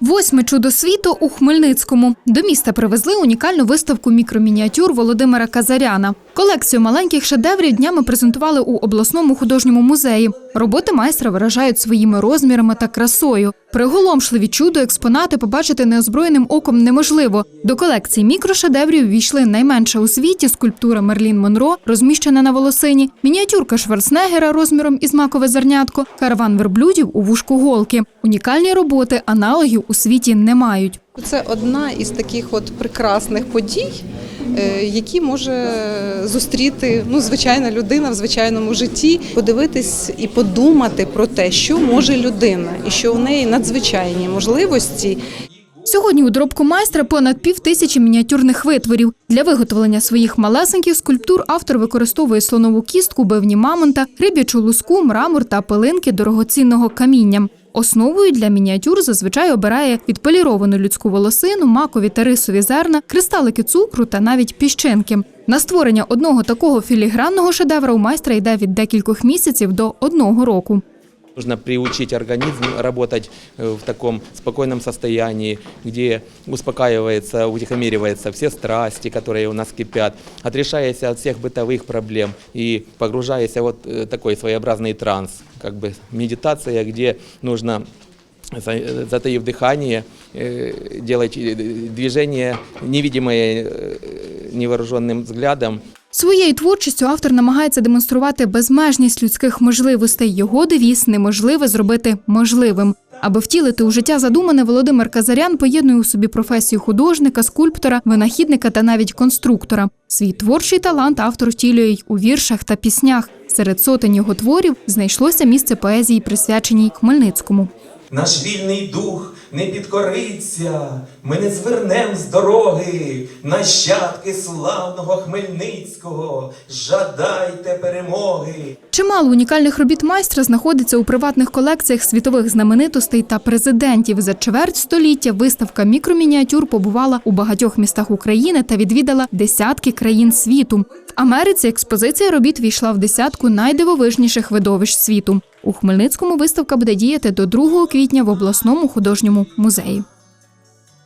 Восьме чудо світу у Хмельницькому. До міста привезли унікальну виставку мікромініатюр Володимира Казаряна. Колекцію маленьких шедеврів днями презентували у обласному художньому музеї. Роботи майстра виражають своїми розмірами та красою. Приголомшливі чудо експонати побачити неозброєним оком неможливо. До колекції мікрошедеврів війшли найменша у світі скульптура Мерлін Монро, розміщена на волосині, мініатюрка Шварценеггера розміром із макове зернятко, караван верблюдів у вушку голки. Унікальні роботи аналогів у світі не мають. Це одна із таких от прекрасних подій, е, які може зустріти ну, звичайна людина в звичайному житті, подивитись і подумати про те, що може людина, і що у неї надзвичайні можливості. Сьогодні у доробку майстра понад пів тисячі мініатюрних витворів. Для виготовлення своїх малесеньких скульптур автор використовує слонову кістку, бивні мамонта, риб'ячу луску, мрамор та пилинки дорогоцінного каміння. Основою для мініатюр зазвичай обирає відполіровану людську волосину, макові та рисові зерна, кристалики цукру та навіть піщинки. На створення одного такого філігранного шедевра у майстра йде від декількох місяців до одного року. Нужно приучить организм работать э, в таком спокойном состоянии, где успокаивается, утихомириваются все страсти, которые у нас кипят, отрешаясь от всех бытовых проблем и погружаясь в вот э, такой своеобразный транс, как бы медитация, где нужно за- затаив дыхание, э, делать движения, невидимые э, невооруженным взглядом, Своєю творчістю автор намагається демонструвати безмежність людських можливостей. Його девіз неможливе зробити можливим. Аби втілити у життя задумане, Володимир Казарян поєднує у собі професію художника, скульптора, винахідника та навіть конструктора. Свій творчий талант автор втілює й у віршах та піснях. Серед сотень його творів знайшлося місце поезії, присвяченій Хмельницькому. Наш вільний дух не підкориться, ми не звернем з дороги, нащадки славного Хмельницького, жадайте перемоги. Чимало унікальних робіт майстра знаходиться у приватних колекціях світових знаменитостей та президентів. За чверть століття виставка мікромініатюр побувала у багатьох містах України та відвідала десятки країн світу. В Америці експозиція робіт війшла в десятку найдивовижніших видовищ світу. У Хмельницькому виставка буде діяти до 2 квітня в обласному художньому музеї.